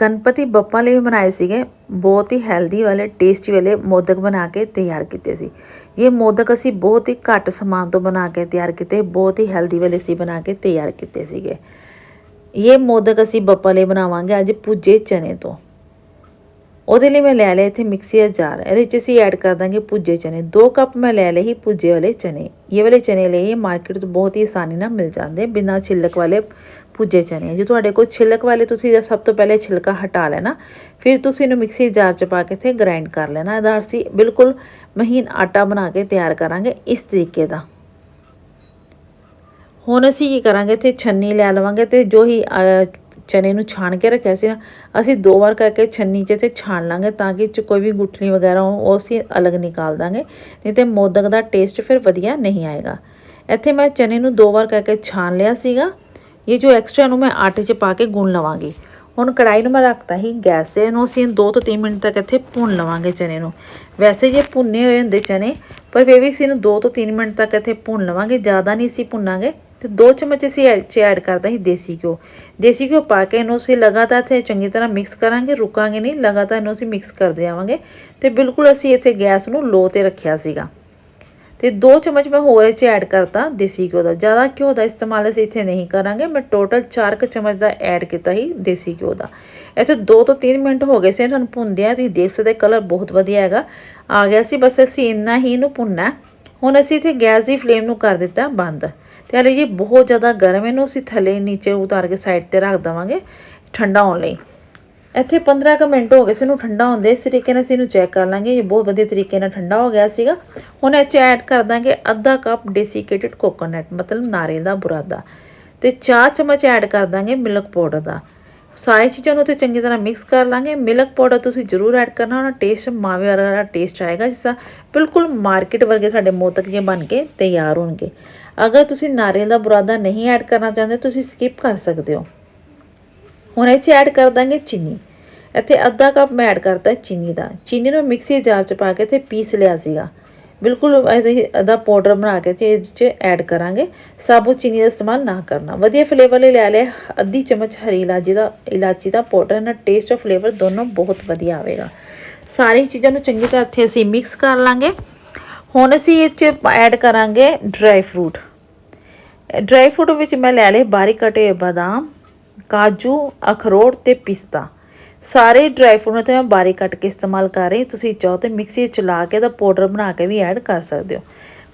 ਗਣਪਤੀ ਬੱਪਾ ਲਈ ਬਣਾਏ ਸੀਗੇ ਬਹੁਤ ਹੀ ਹੈਲਦੀ ਵਾਲੇ ਟੇਸਟੀ ਵਾਲੇ ਮੋਦਕ ਬਣਾ ਕੇ ਤਿਆਰ ਕੀਤੇ ਸੀ ਇਹ ਮੋਦਕ ਅਸੀਂ ਬਹੁਤ ਹੀ ਘੱਟ ਸਮਾਨ ਤੋਂ ਬਣਾ ਕੇ ਤਿਆਰ ਕੀਤੇ ਬਹੁਤ ਹੀ ਹੈਲਦੀ ਵਾਲੇ ਸੀ ਬਣਾ ਕੇ ਤਿਆਰ ਕੀਤੇ ਸੀਗੇ ਇਹ ਮੋਦਕ ਅਸੀਂ ਬੱਪਾ ਲਈ ਬਣਾਵਾਂਗੇ ਅੱਜ ਭੁੱਜੇ ਚਨੇ ਤੋਂ ਉਹਦੇ ਲਈ ਮੈਂ ਲੈ ਲਿਆ ਇੱਥੇ ਮਿਕਸੀ ਜਾਰ ਇਹਦੇ ਵਿੱਚ ਅਸੀਂ ਐਡ ਕਰ ਦਾਂਗੇ ਭੁੱਜੇ ਚਨੇ। 2 ਕੱਪ ਮੈਂ ਲੈ ਲਏ ਹੀ ਭੁੱਜੇ ਵਾਲੇ ਚਨੇ। ਇਹ ਵਾਲੇ ਚਨੇ ਲਈ ਮਾਰਕੀਟ ਤੋਂ ਬਹੁਤ ਹੀ ਆਸਾਨੀ ਨਾਲ ਮਿਲ ਜਾਂਦੇ ਬਿਨਾਂ ਛਿਲਕ ਵਾਲੇ ਭੁੱਜੇ ਚਨੇ। ਜੇ ਤੁਹਾਡੇ ਕੋਲ ਛਿਲਕ ਵਾਲੇ ਤੁਸੀਂ ਸਭ ਤੋਂ ਪਹਿਲੇ ਛਿਲਕਾ ਹਟਾ ਲੈਣਾ, ਫਿਰ ਤੁਸੀਂ ਇਹਨੂੰ ਮਿਕਸੀ ਜਾਰ 'ਚ ਪਾ ਕੇ ਇੱਥੇ ਗ੍ਰਾਈਂਡ ਕਰ ਲੈਣਾ। ਇਹਦਾ ਅਸੀਂ ਬਿਲਕੁਲ ਮਹੀਨ ਆਟਾ ਬਣਾ ਕੇ ਤਿਆਰ ਕਰਾਂਗੇ ਇਸ ਤਰੀਕੇ ਦਾ। ਹੁਣ ਅਸੀਂ ਕੀ ਕਰਾਂਗੇ, ਇੱਥੇ ਛੰਨੀ ਲੈ ਲਵਾਂਗੇ ਤੇ ਜੋ ਹੀ ਚਨੇ ਨੂੰ ਛਾਣ ਕੇ ਰੱਖਿਆ ਸੀ ਨਾ, ਅਸੀਂ ਦੋ ਵਾਰ ਕਰਕੇ ਛੰਨੀ 'ਚ ਤੇ ਛਾਣ ਲਾਂਗੇ ਤਾਂ ਕਿ 'ਚ ਕੋਈ ਵੀ ਗੁਠਲੀ ਵਗੈਰਾ ਹੋ ਉਹ ਅਸੀਂ ਅਲੱਗ ਨਿਕਾਲ ਦਾਂਗੇ, ਨਹੀਂ ਤੇ ਮੋਦਕ ਦਾ ਟੇਸਟ ਫਿਰ ਵਧੀਆ ਨਹੀਂ ਆਏਗਾ। ਇੱਥੇ ਮੈਂ ਚਨੇ ਨੂੰ ਦੋ ਵਾਰ ਕਰਕੇ ਛਾਣ ਲਿਆ ਸੀਗਾ, ਇਹ ਜੋ ਐਕਸਟਰਾ ਨੂੰ ਮੈਂ ਆਟੇ 'ਚ ਪਾ ਕੇ ਗੁੰਨ ਲਵਾਂਗੀ। ਹੁਣ ਕੜਾਈ ਨੂੰ ਮੈਂ ਰੱਖਤਾ ਹੀ ਗੈਸ ਤੇ, ਇਹਨੂੰ ਅਸੀਂ 2 ਤੋਂ 3 ਮਿੰਟ ਤੱਕ ਇੱਥੇ ਭੁੰਨ ਲਵਾਂਗੇ ਚਨੇ ਨੂੰ। ਵੈਸੇ ਜੇ ਭੁੰਨੇ ਹੋਏ ਹੁੰਦੇ ਚਨੇ, ਪਰ ਫਿਰ ਵੀ ਅਸੀਂ ਇਹਨੂੰ 2 ਤੋਂ 3 ਮਿੰਟ ਤੱਕ ਇੱਥੇ ਭੁੰਨ ਲਵਾਂਗੇ, ਜ਼ਿਆਦਾ ਨਹੀਂ ਅਸੀਂ ਭੁੰਨਾਂਗੇ। ਤੇ 2 ਚਮਚ ਅਸੀਂ ਐਡ ਚ ਐਡ ਕਰਦਾ ਸੀ ਦੇਸੀ ਘਿਓ। ਦੇਸੀ ਘਿਓ ਪਾ ਕੇ ਇਹਨੂੰ ਅਸੀਂ ਲਗਾਤਾਰ ਇੱਥੇ ਚੰਗੀ ਤਰ੍ਹਾਂ ਮਿਕਸ ਕਰਾਂਗੇ, ਰੁਕਾਂਗੇ ਨਹੀਂ, ਲਗਾਤਾਰ ਇਹਨੂੰ ਅਸੀਂ ਮਿਕਸ ਕਰਦੇ ਆਵਾਂਗੇ। ਤੇ ਬਿਲਕੁਲ ਅਸੀਂ ਇੱਥੇ ਗੈਸ ਨੂੰ ਲੋ ਤੇ ਰੱਖਿਆ ਸੀਗਾ। ਤੇ 2 ਚਮਚ ਮੈਂ ਹੋਰ ਇਹ 'ਚ ਐਡ ਕਰਤਾ ਦੇਸੀ ਘਿਓ ਦਾ। ਜ਼ਿਆਦਾ ਘਿਓ ਦਾ ਇਸਤੇਮਾਲ ਅਸੀਂ ਇੱਥੇ ਨਹੀਂ ਕਰਾਂਗੇ, ਮੈਂ ਟੋਟਲ 4 ਕੁ ਚਮਚ ਦਾ ਐਡ ਕੀਤਾ ਹੀ ਦੇਸੀ ਘਿਓ ਦਾ। ਇੱਥੇ 2 ਤੋਂ 3 ਮਿੰਟ ਹੋ ਗਏ ਸੀ, ਤੁਹਾਨੂੰ ਭੁੰਨਦੇ ਆ ਤੁਸੀਂ ਦੇਖ ਸਕਦੇ ਕਲਰ ਬਹੁਤ ਵਧੀਆ ਹੈਗਾ। ਆ ਗਿਆ ਸੀ, ਬਸ ਅਸੀਂ ਇੰਨਾ ਹੀ ਇਹਨੂੰ ਭੁੰਨਣਾ। ਹੁਣ ਅਸੀਂ ਇੱਥੇ ਗੈਸ ਦੀ ਫਲੇਮ ਨੂੰ ਕਰ ਦਿੱਤਾ ਬੰਦ। ਤੇ ਹਲੇ ਜੀ ਬਹੁਤ ਜ਼ਿਆਦਾ ਗਰਮ ਹੈ, ਇਹਨੂੰ ਅਸੀਂ ਥੱਲੇ ਨੀਚੇ ਉਤਾਰ ਕੇ ਸਾਈਡ ਤੇ ਰੱਖ ਦਵਾਂਗੇ ਠੰਡਾ ਹੋਣ ਲਈ। ਇੱਥੇ 15 ਕੁ ਮਿੰਟ ਹੋ ਗਏ ਸੀ ਇਹਨੂੰ ਠੰਡਾ ਹੁੰਦੇ ਇਸ ਤਰੀਕੇ ਨਾਲ ਅਸੀਂ ਇਹਨੂੰ ਚੈੱਕ ਕਰ ਲਾਂਗੇ। ਇਹ ਬਹੁਤ ਵਧੀਆ ਤਰੀਕੇ ਨਾਲ ਠੰਡਾ ਹੋ ਗਿਆ ਸੀਗਾ। ਹੁਣ ਇਹ 'ਚ ਐਡ ਕਰ ਦਾਂਗੇ ਅੱਧਾ ਕੱਪ ਡੈਸੀਕੇਟਡ ਕੋਕੋਨਟ ਮਤਲਬ ਨਾਰੀਅਲ ਦਾ ਬੁਰਾਦਾ। ਤੇ 4 ਚਮਚ ਐਡ ਕਰ ਦਾਂਗੇ ਮਿਲਕ ਪਾਊਡਰ ਦਾ। ਸਾਰੇ ਚੀਜ਼ਾਂ ਨੂੰ ਤੇ ਚੰਗੀ ਤਰ੍ਹਾਂ ਮਿਕਸ ਕਰ ਲਾਂਗੇ। ਮਿਲਕ ਪਾਊਡਰ ਤੁਸੀਂ ਜ਼ਰੂਰ ਐਡ ਕਰਨਾ ਉਹਨਾਂ ਟੇਸਟ ਮਾਵੇ ਵਾਲਾ ਟੇਸਟ ਆਏਗਾ, ਜਿਸ ਤਰ੍ਹਾਂ ਬਿਲਕੁਲ ਮਾਰਕੀਟ ਵਰਗੇ ਸਾਡੇ ਮੋਦਕ ਜੇ ਬਣ ਕੇ ਤਿਆਰ ਹੋਣਗੇ। ਅਗਰ ਤੁਸੀਂ ਨਾਰੀਅਲ ਦਾ ਬੁਰਾਦਾ ਨਹੀਂ ਐਡ ਕਰਨਾ ਚਾਹੁੰਦੇ, ਤੁਸੀਂ ਸਕਿਪ ਕਰ ਸਕਦੇ ਹੋ। ਹੁਣ ਇਹ 'ਚ ਐਡ ਕਰ ਦਾਂਗੇ ਚੀਨੀ। ਇੱਥੇ ਅੱਧਾ ਕੱਪ ਮੈਂ ਐਡ ਕਰਤਾ ਚੀਨੀ ਦਾ। ਚੀਨੀ ਨੂੰ ਮਿਕਸੀ ਜਾਰ 'ਚ ਪਾ ਕੇ ਤੇ ਪੀਸ ਲਿਆ ਸੀਗਾ। ਬਿਲਕੁਲ ਇਹਦੇ ਦਾ ਪਾਊਡਰ ਬਣਾ ਕੇ ਤੇ ਇਹਦੇ 'ਚ ਐਡ ਕਰਾਂਗੇ। ਸਾਬੁਤ ਚੀਨੀ ਦਾ ਇਸਤੇਮਾਲ ਨਾ ਕਰਨਾ। ਵਧੀਆ ਫਲੇਵਰ ਲਈ ਲੈ ਲਿਆ। ਅੱਧੀ ਚਮਚ ਹਰੀ ਇਲਾਚੀ ਦਾ ਇਲਾਚੀ ਦਾ ਪਾਊਡਰ ਨਾਲ ਟੇਸਟ ਔਰ ਫਲੇਵਰ ਦੋਨੋਂ ਬਹੁਤ ਵਧੀਆ ਆਵੇਗਾ। ਸਾਰੀ ਚੀਜ਼ਾਂ ਨੂੰ ਚੰਗੀ ਤਰ੍ਹਾਂ ਇੱਥੇ ਅਸੀਂ ਮਿਕਸ ਕਰ ਲਾਂਗੇ। ਹੁਣ ਅਸੀਂ ਇਹ 'ਚ ਐਡ ਕਰਾਂਗੇ ਡਰਾਈ ਫਰੂਟ ਡਰਾਈ ਫਰੂਟ ਵਿੱਚ ਮੈਂ ਲੈ ਲਏ ਬਾਰੀਕ ਕਟੇ ਬਾਦਾਮ, ਕਾਜੂ, ਅਖਰੋਟ ਤੇ ਪਿਸਤਾ। ਸਾਰੇ ਡਰਾਈ ਫਰੂਟ ਨੂੰ ਤੇ ਮੈਂ ਬਾਰੀਕ ਕੱਟ ਕੇ ਇਸਤੇਮਾਲ ਕਰ ਰਹੀ ਤੁਸੀਂ ਚਾਹੋ ਤੇ ਮਿਕਸੀ ਚਲਾ ਕੇ ਦਾ ਪਾਊਡਰ ਬਣਾ ਕੇ ਵੀ ਐਡ ਕਰ ਸਕਦੇ ਹੋ।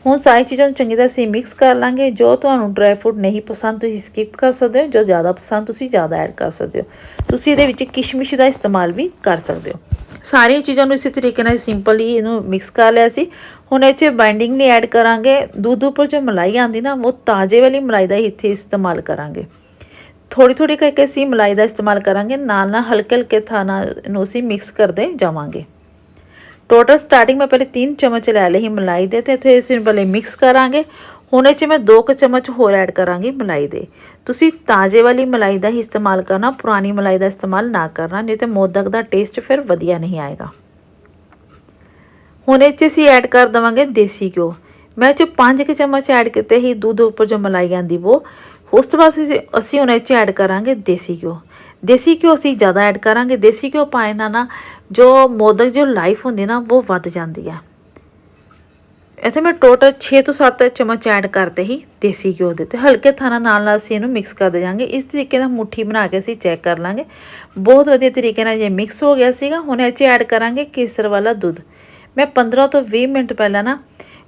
ਹੁਣ ਸਾਰੀ ਚੀਜ਼ਾਂ ਨੂੰ ਚੰਗੀ ਤਰ੍ਹਾਂ ਅਸੀਂ ਮਿਕਸ ਕਰ ਲਾਂਗੇ। ਜੋ ਤੁਹਾਨੂੰ ਡਰਾਈ ਫਰੂਟ ਨਹੀਂ ਪਸੰਦ, ਤੁਸੀਂ ਸਕਿਪ ਕਰ ਸਕਦੇ ਹੋ। ਜੋ ਜ਼ਿਆਦਾ ਪਸੰਦ, ਤੁਸੀਂ ਜ਼ਿਆਦਾ ਐਡ ਕਰ ਸਕਦੇ ਹੋ। ਤੁਸੀਂ ਇਹਦੇ ਵਿੱਚ ਕਿਸ਼ਮਿਸ਼ ਦਾ ਇਸਤੇਮਾਲ ਵੀ ਕਰ ਸਕਦੇ ਹੋ। ਸਾਰੀਆਂ ਚੀਜ਼ਾਂ ਨੂੰ ਇਸੇ ਤਰੀਕੇ ਨਾਲ ਸਿੰਪਲੀ ਇਹਨੂੰ ਮਿਕਸ ਕਰ ਲਿਆ ਸੀ। ਹੁਣ ਇਹ 'ਚ ਬਾਈਂਡਿੰਗ ਨਹੀਂ ਐਡ ਕਰਾਂਗੇ। ਦੁੱਧ ਉੱਪਰ ਜੋ ਮਲਾਈ ਆਂਦੀ ਨਾ, ਉਹ ਤਾਜ਼ੇ ਵਾਲੀ ਮਲਾਈ ਦਾ ਹੀ ਇੱਥੇ ਇਸਤੇਮਾਲ ਕਰਾਂਗੇ। ਥੋੜੀ ਥੋੜੀ ਕਰਕੇ ਅਸੀਂ ਮਲਾਈ ਦਾ ਇਸਤੇਮਾਲ ਕਰਾਂਗੇ ਨਾਲ ਨਾਲ ਹਲਕੇ ਹਲਕੇ ਥਾਣਾ ਨੂੰ ਅਸੀਂ ਮਿਕਸ ਕਰਦੇ ਜਾਵਾਂਗੇ ਟੋਟਲ ਸਟਾਰਟਿੰਗ ਮੈਂ ਪਹਿਲੇ 3 ਚਮਚ ਲੈ ਲਈ ਸੀ ਮਲਾਈ ਦੇ ਤੇ ਇੱਥੇ ਅਸੀਂ ਪਹਿਲੇ ਮਿਕਸ ਕਰਾਂਗੇ ਹੁਣ ਇਹ 'ਚ ਮੈਂ 2 ਕੁ ਚਮਚ ਹੋਰ ਐਡ ਕਰਾਂਗੀ ਮਲਾਈ ਦੇ ਤੁਸੀਂ ਤਾਜ਼ੇ ਵਾਲੀ ਮਲਾਈ ਦਾ ਹੀ ਇਸਤੇਮਾਲ ਕਰਨਾ ਪੁਰਾਣੀ ਮਲਾਈ ਦਾ ਇਸਤੇਮਾਲ ਨਾ ਕਰਨਾ ਨਹੀਂ ਤੇ ਮੋਦਕ ਦਾ ਟੇਸਟ ਫਿਰ ਵਧੀਆ ਨਹੀਂ ਆਏਗਾ ਹੁਣ ਇਹ 'ਚ ਅਸੀਂ ਐਡ ਕਰ ਦਵਾਂਗੇ ਦੇਸੀ ਘਿਓ ਮੈਂ ਇਹ 'ਚ 5 ਕੁ ਚਮਚ ਐਡ ਕੀਤੇ ਹੀ ਦੁੱਧ ਉੱਪਰ ਜੋ ਮਲਾਈ ਆਂਦੀ ਉਹ ਉਸ ਤੋਂ ਬਾਅਦ ਅਸੀਂ ਅਸੀਂ ਹੁਣ ਇਹ 'ਚ ਐਡ ਕਰਾਂਗੇ ਦੇਸੀ ਘਿਓ। ਦੇਸੀ ਘਿਓ ਅਸੀਂ ਜ਼ਿਆਦਾ ਐਡ ਕਰਾਂਗੇ। ਦੇਸੀ ਘਿਓ ਪਾਏ ਨਾਲ ਨਾ ਜੋ ਮੋਦਕ ਜੋ ਲਾਈਫ ਹੁੰਦੀ ਨਾ ਉਹ ਵੱਧ ਜਾਂਦੀ ਆ। ਇੱਥੇ ਮੈਂ ਟੋਟਲ 6 ਤੋਂ 7 ਚਮਚ ਐਡ ਕਰਤੇ ਹੀ ਦੇਸੀ ਘਿਓ ਦੇ ਤੇ ਹਲਕੇ ਥਾਣਾ ਨਾਲ ਨਾਲ ਅਸੀਂ ਇਹਨੂੰ ਮਿਕਸ ਕਰ ਦੇ ਜਾਾਂਗੇ ਇਸ ਤਰੀਕੇ ਨਾਲ ਮੁੱਠੀ ਬਣਾ ਕੇ ਅਸੀਂ ਚੈੱਕ ਕਰ ਲਾਂਗੇ। ਬਹੁਤ ਵਧੀਆ ਤਰੀਕੇ ਨਾਲ ਇਹ ਮਿਕਸ ਹੋ ਗਿਆ ਸੀਗਾ। ਹੁਣ ਇਹ 'ਚ ਐਡ ਕਰਾਂਗੇ ਕੇਸਰ ਵਾਲਾ ਦੁੱਧ। ਮੈਂ 15 ਤੋਂ 20 ਮਿੰਟ ਪਹਿਲਾਂ ਨਾ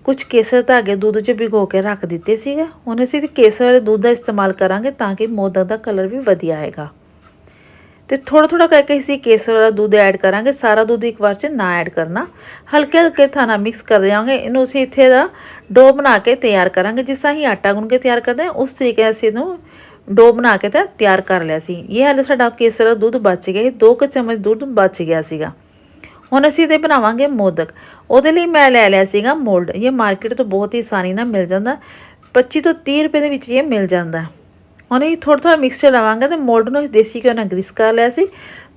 ਕੁਝ ਕੇਸਰ ਧਾਗੇ ਦੁੱਧ 'ਚ ਭਿਗੋ ਕੇ ਰੱਖ ਦਿੱਤੇ ਸੀਗੇ। ਹੁਣ ਅਸੀਂ ਕੇਸਰ ਵਾਲੇ ਦੁੱਧ ਦਾ ਇਸਤੇਮਾਲ ਕਰਾਂਗੇ ਤਾਂ ਕਿ ਮੋਦਕ ਦਾ ਕਲਰ ਵੀ ਵਧੀਆ ਆਏਗਾ। ਤੇ ਥੋੜਾ ਥੋੜਾ ਕਰਕੇ ਅਸੀਂ ਕੇਸਰ ਵਾਲਾ ਦੁੱਧ ਐਡ ਕਰਾਂਗੇ। ਸਾਰਾ ਦੁੱਧ ਇੱਕ ਵਾਰ 'ਚ ਨਾ ਐਡ ਕਰਨਾ। ਹਲਕੇ ਹਲਕੇ ਥਾਣਾ ਮਿਕਸ ਕਰ ਦਿਆਂਗੇ। ਇਹਨੂੰ ਅਸੀਂ ਇੱਥੇ ਦਾ ਡੋ ਬਣਾ ਕੇ ਤਿਆਰ ਕਰਾਂਗੇ। ਜਿਸ ਤਰ੍ਹਾਂ ਹੀ ਆਟਾ ਗੁੰਨ ਕੇ ਤਿਆਰ ਕਰਦੇ ਹਾਂ, ਉਸ ਤਰੀਕੇ ਨਾਲ ਅਸੀਂ ਇਹਨੂੰ ਡੋ ਬਣਾ ਕੇ ਤਾਂ ਤਿਆਰ ਕਰ ਲਿਆ ਸੀ। ਇਹ ਹਾਲੇ ਸਾਡਾ ਕੇਸਰ ਦਾ ਦੁੱਧ ਬਚ ਗਿਆ ਸੀ। ਦੋ ਕੁ ਚਮਚ ਦੁੱਧ ਬਚ ਗਿਆ ਸੀਗਾ। ਹੁਣ ਅਸੀਂ ਇਹਦੇ ਬਣਾਵਾਂਗੇ ਮੋਦਕ। ਉਹਦੇ ਲਈ ਮੈਂ ਲੈ ਲਿਆ ਸੀਗਾ ਮੋਲਡ। ਇਹ ਮਾਰਕੀਟ ਤੋਂ ਬਹੁਤ ਹੀ ਆਸਾਨੀ ਨਾਲ ਮਿਲ ਜਾਂਦਾ। 25 ਤੋਂ 30 ਰੁਪਏ ਦੇ ਵਿੱਚ ਇਹ ਮਿਲ ਜਾਂਦਾ। ਹੁਣ ਇਹ ਥੋੜਾ ਥੋੜਾ ਮਿਕਸਚਰ ਲਵਾਂਗੇ ਤੇ ਮੋਲਡ ਨੂੰ ਦੇਸੀ ਘਿਓ ਨਾਲ ਗ੍ਰੀਸ ਕਰ ਲਿਆ ਸੀ।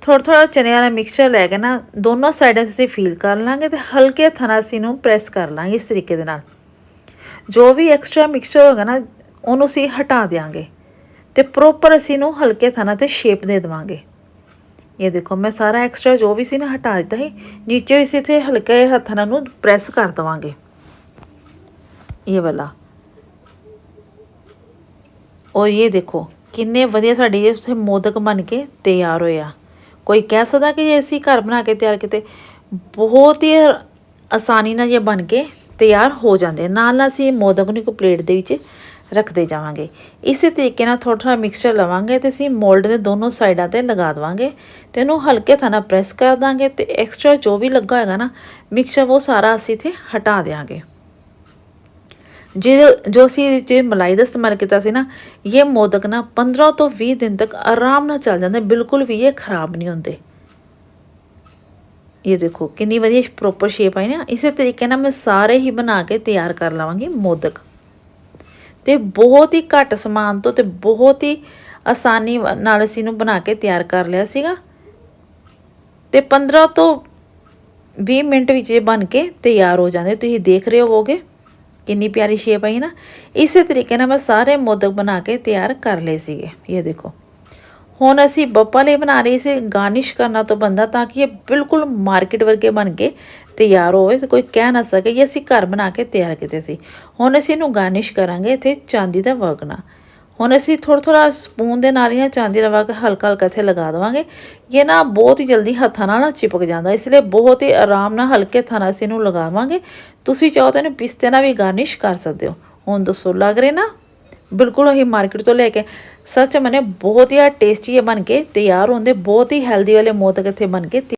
ਥੋੜਾ ਥੋੜਾ ਚਨੇ ਵਾਲਾ ਮਿਕਸਚਰ ਲੈ ਕੇ ਨਾ ਦੋਨੋਂ ਸਾਈਡਾਂ ਅਸੀਂ ਫੀਲ ਕਰ ਲਾਂਗੇ ਤੇ ਹਲਕੇ ਹੱਥਾਂ ਅਸੀਂ ਨੂੰ ਪ੍ਰੈਸ ਕਰ ਲਾਂਗੇ ਇਸ ਤਰੀਕੇ ਦੇ ਨਾਲ। ਜੋ ਵੀ ਐਕਸਟਰਾ ਮਿਕਸਚਰ ਹੋਗਾ ਨਾ, ਉਹਨੂੰ ਅਸੀਂ ਹਟਾ ਦੇਾਂਗੇ ਤੇ ਪ੍ਰੋਪਰ ਅਸੀਂ ਨੂੰ ਹਲਕੇ ਹੱਥਾਂ ਨਾਲ ਤੇ ਸ਼ੇਪ ਦੇ ਦੇਵਾਂਗੇ। ਇਹ ਦੇਖੋ, ਮੈਂ ਸਾਰਾ ਐਕਸਟਰਾ ਜੋ ਵੀ ਸੀ ਨਾ ਹਟਾ ਦਿੱਤਾ ਸੀ, ਨੀਚੇ ਇਸੇ ਤੇ ਹਲਕੇ ਹੱਥਾਂ ਨਾਲ ਨੂੰ ਪ੍ਰੈਸ ਕਰ ਦਵਾਂਗੇ। ਇਹ ਵਾਲਾ। ਔਰ ਇਹ ਦੇਖੋ, ਕਿੰਨੇ ਵਧੀਆ ਸਾਡੇ ਉੱਥੇ ਮੋਦਕ ਬਣ ਕੇ ਤਿਆਰ ਹੋਇਆ ਕੋਈ ਕਹਿ ਸਕਦਾ ਕਿ ਅਸੀਂ ਘਰ ਬਣਾ ਕੇ ਤਿਆਰ ਕੀਤੇ। ਬਹੁਤ ਹੀ ਆਸਾਨੀ ਨਾਲ ਇਹ ਬਣ ਕੇ ਤਿਆਰ ਹੋ ਜਾਂਦੇ ਨਾਲ ਨਾਲ ਅਸੀਂ ਮੋਦਕ ਨੂੰ ਇੱਕ ਪਲੇਟ ਦੇ ਵਿੱਚ ਰੱਖਦੇ ਜਾਵਾਂਗੇ। ਇਸੇ ਤਰੀਕੇ ਨਾਲ ਥੋੜਾ ਥੋੜਾ ਮਿਕਸਚਰ ਲਵਾਂਗੇ ਤੇ ਅਸੀਂ ਮੋਲਡ ਦੇ ਦੋਨੋਂ ਸਾਈਡਾਂ ਤੇ ਲਗਾ ਦਵਾਂਗੇ ਤੇ ਇਹਨੂੰ ਹਲਕੇ ਥਾਂ ਨਾਲ ਪ੍ਰੈਸ ਕਰ ਦਾਂਗੇ ਤੇ ਐਕਸਟਰਾ ਜੋ ਵੀ ਲੱਗਾ ਹੋਏਗਾ ਨਾ ਮਿਕਸਚਰ ਉਹ ਸਾਰਾ ਅਸੀਂ ਇੱਥੇ ਹਟਾ ਦੇਵਾਂਗੇ ਜੇ ਜੋ ਅਸੀਂ ਜੇ ਮਲਾਈ ਦਾ ਇਸਤੇਮਾਲ ਕੀਤਾ ਸੀ ਨਾ, ਇਹ ਮੋਦਕ ਨਾ 15 ਤੋਂ 20 ਦਿਨ ਤੱਕ ਆਰਾਮ ਨਾਲ ਚੱਲ ਜਾਂਦੇ, ਬਿਲਕੁਲ ਵੀ ਇਹ ਖਰਾਬ ਨਹੀਂ ਹੁੰਦੇ। ਇਹ ਦੇਖੋ ਕਿੰਨੀ ਵਧੀਆ ਪ੍ਰੋਪਰ ਸ਼ੇਪ ਆਈ ਨਾ, ਇਸੇ ਤਰੀਕੇ ਨਾਲ ਮੈਂ ਸਾਰੇ ਹੀ ਬਣਾ ਕੇ ਤਿਆਰ ਕਰ ਲਵਾਂਗੀ ਮੋਦਕ। ਤੇ ਬਹੁਤ ਹੀ ਘੱਟ ਸਮਾਨ ਤੋਂ ਤੇ ਬਹੁਤ ਹੀ ਆਸਾਨੀ ਨਾਲ ਅਸੀਂ ਨੂੰ ਬਣਾ ਕੇ ਤਿਆਰ ਕਰ ਲਿਆ ਸੀਗਾ। ਤੇ 15 ਤੋਂ 20 ਮਿੰਟ ਵਿੱਚ ਇਹ ਬਣ ਕੇ ਤਿਆਰ ਹੋ ਜਾਂਦੇ। ਤੁਸੀਂ ਦੇਖ ਰਹੇ ਹੋਵੋਗੇ ਕਿੰਨੀ ਪਿਆਰੀ ਸ਼ੇਪ ਆਈ ਨਾ। ਇਸੇ ਤਰੀਕੇ ਨਾਲ ਮੈਂ ਸਾਰੇ ਮੋਦਕ ਬਣਾ ਕੇ ਤਿਆਰ ਕਰ ਲਏ ਸੀਗੇ। ਇਹ ਦੇਖੋ। ਹੁਣ ਅਸੀਂ ਬੱਪਾ ਲਈ ਬਣਾ ਰਹੇ ਸੀ ਗਾਰਨਿਸ਼ ਕਰਨਾ ਤੋਂ ਬੰਦਾ ਤਾਂ ਕਿ ਇਹ ਬਿਲਕੁਲ ਮਾਰਕੀਟ ਵਰਗੇ ਬਣ ਕੇ ਤਿਆਰ ਹੋਵੇ ਤੇ ਕੋਈ ਕਹਿ ਨਾ ਸਕੇ ਇਹ ਅਸੀਂ ਘਰ ਬਣਾ ਕੇ ਤਿਆਰ ਕੀਤੇ ਸੀ। ਹੁਣ ਅਸੀਂ ਇਹਨੂੰ ਗਾਰਨਿਸ਼ ਕਰਾਂਗੇ ਇੱਥੇ ਚਾਂਦੀ ਦਾ ਵਰਕ ਨਾਲ ਹੁਣ ਅਸੀਂ ਥੋੜਾ ਥੋੜਾ ਸਪੂਨ ਦੇ ਨਾਲ ਜਾਂ ਚਾਂਦੀ ਦਾ ਵਰਕ ਹਲਕਾ ਹਲਕਾ ਇੱਥੇ ਲਗਾ ਦੇਵਾਂਗੇ। ਇਹ ਨਾ ਬਹੁਤ ਹੀ ਜਲਦੀ ਹੱਥਾਂ ਨਾਲ ਨਾ ਚਿਪਕ ਜਾਂਦਾ, ਇਸ ਲਈ ਬਹੁਤ ਹੀ ਆਰਾਮ ਨਾਲ ਹਲਕੇ ਹੱਥਾਂ ਨਾਲ ਅਸੀਂ ਇਹਨੂੰ ਲਗਾਵਾਂਗੇ ਤੁਸੀਂ ਚਾਹੋ ਤਾਂ ਇਹਨੂੰ ਪਿਸਤੇ ਨਾਲ ਵੀ ਗਾਰਨਿਸ਼ ਕਰ ਸਕਦੇ ਹੋ। ਹੁਣ ਦੱਸੋ, ਲੱਗ ਰਹੇ ਨਾ? ਬਿਲਕੁਲ ਅਸੀਂ ਮਾਰਕੀਟ ਤੋਂ ਲੈ ਕੇ। ਸੱਚ, ਮਨੇ ਬਹੁਤ ਹੀ ਟੇਸਟੀ ਬਣ ਕੇ ਤਿਆਰ ਹੁੰਦੇ, ਬਹੁਤ ਹੀ ਹੈਲਦੀ ਵਾਲੇ ਮੋਦਕ ਇੱਥੇ ਬਣ ਕੇ